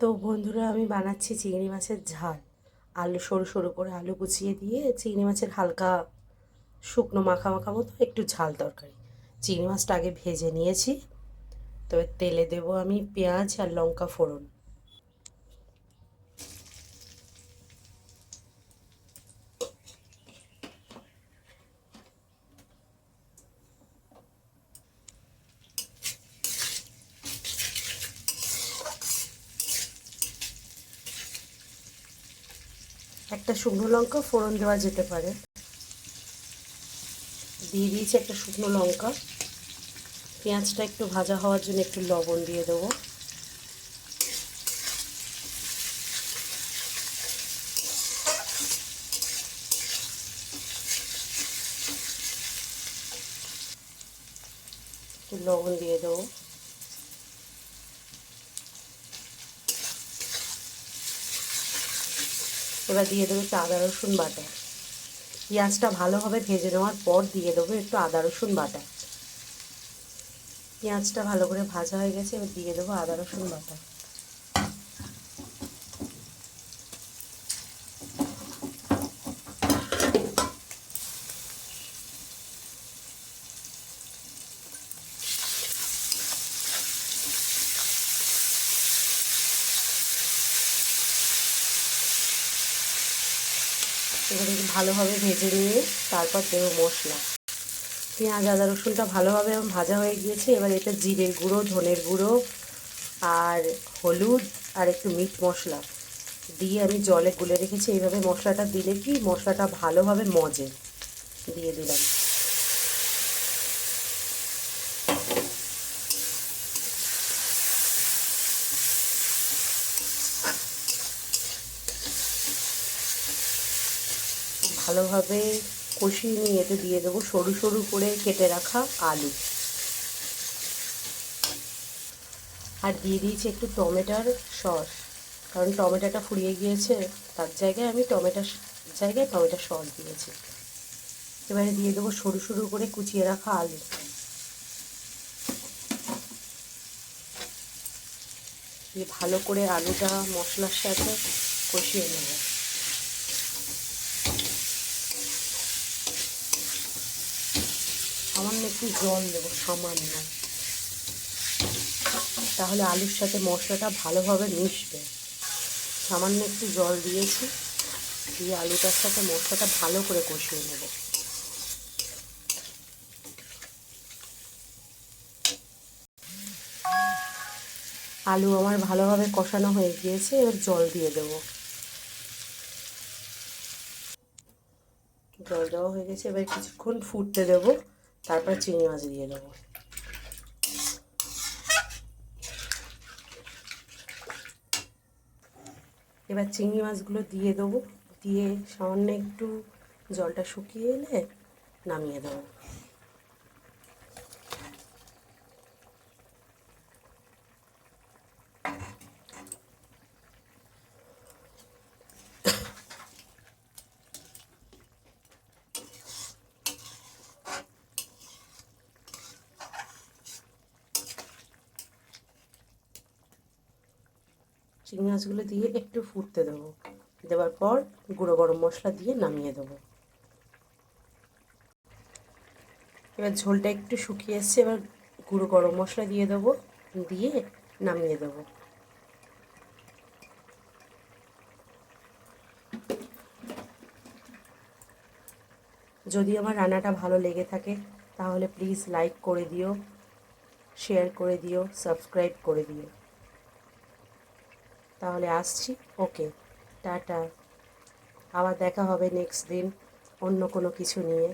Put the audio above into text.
তো বন্ধুরা, আমি বানাচ্ছি চিংড়ি মাছের ঝাল। আলু সরু সরু করে আলু কুচিয়ে দিয়ে চিংড়ি মাছের হালকা শুকনো মাখা মাখা মতো একটু ঝাল তরকারি। চিংড়ি মাছটা আগে ভেজে নিয়েছি। তবে তেলে দেব আমি পেঁয়াজ আর লঙ্কা ফোড়ন। একটা শুকনো লঙ্কা, ফোড়ন দেওয়া যেতে পারে। দিয়ে দিয়েছি একটা শুকনো লঙ্কা। পেঁয়াজটা একটু ভাজা হওয়ার জন্য একটু লবণ দিয়ে দেবো। একটু লবণ দিয়ে দেবো। এবার দিয়ে দেবো একটু আদা, রসুন বাটা। পেঁয়াজটা ভালোভাবে ভেজে নেওয়ার পর দিয়ে দেবো একটু আদা, রসুন বাটা। পেঁয়াজটা ভালো করে ভাজা হয়ে গেছে, এবার দিয়ে দেবো আদা, রসুন বাটা। এবারে ভালোভাবে ভেজে নিয়ে তারপর দেবো মশলা। পেঁয়াজ, আদা, রসুনটা ভালোভাবে ভাজা হয়ে গিয়েছে। এবার এটা জিরের গুঁড়ো, ধনের গুঁড়ো আর হলুদ আর একটু মিট মশলা দিয়ে আমি জলে গুলে রেখেছি। এইভাবে মশলাটা দিলে কি মশলাটা ভালোভাবে মজে। দিয়ে দিলাম। ভালোভাবে কষিয়ে নিয়ে এতে দিয়ে দেবো সরু সরু করে কেটে রাখা আলু। আর দিয়ে দিয়েছি একটু টমেটোর সস। কারণ টমেটোটা ফুরিয়ে গিয়েছে, তার জায়গায় আমি টমেটোর জায়গায় টমেটোর সস দিয়েছি। এবারে দিয়ে দেবো সরু সরু করে কুচিয়ে রাখা আলু। দিয়ে ভালো করে আলুটা মশলার সাথে কষিয়ে নেব। সামান্য একটু জল দেবো, সামান্য। তাহলে আলুর সাথে মশলাটা ভালোভাবে মিশবে। সামান্য একটু জল দিয়েছি, দিয়ে আলুটার সাথে মশলাটা ভালো করে কষিয়ে নেব। আলু আমার ভালোভাবে কষানো হয়ে গিয়েছে, এবার জল দিয়ে দেবো। জল দেওয়া হয়ে গেছে, এবার কিছুক্ষণ ফুটতে দেবো। তারপর চিংড়ি মাছ দিয়ে দেবো। এবার চিংড়ি মাছগুলো দিয়ে দেবো। দিয়ে সামান্য একটু জলটা শুকিয়ে এলে নামিয়ে দেবো। চিংড়ি মাছগুলো দিয়ে একটু ফুটতে দেবো। দেওয়ার পর গুঁড়ো গরম মশলা দিয়ে নামিয়ে দেবো। এবার ঝোলটা একটু শুকিয়ে এসছে, এবার গুঁড়ো গরম মশলা দিয়ে দেবো, দিয়ে নামিয়ে দেবো। যদি আমার রান্নাটা ভালো লেগে থাকে, তাহলে প্লিজ লাইক করে দিও, শেয়ার করে দিও, সাবস্ক্রাইব করে দিও। তাহলে আসছি। Okay tata. আবার দেখা হবে নেক্সট দিন অন্য কোনো কিছু নিয়ে।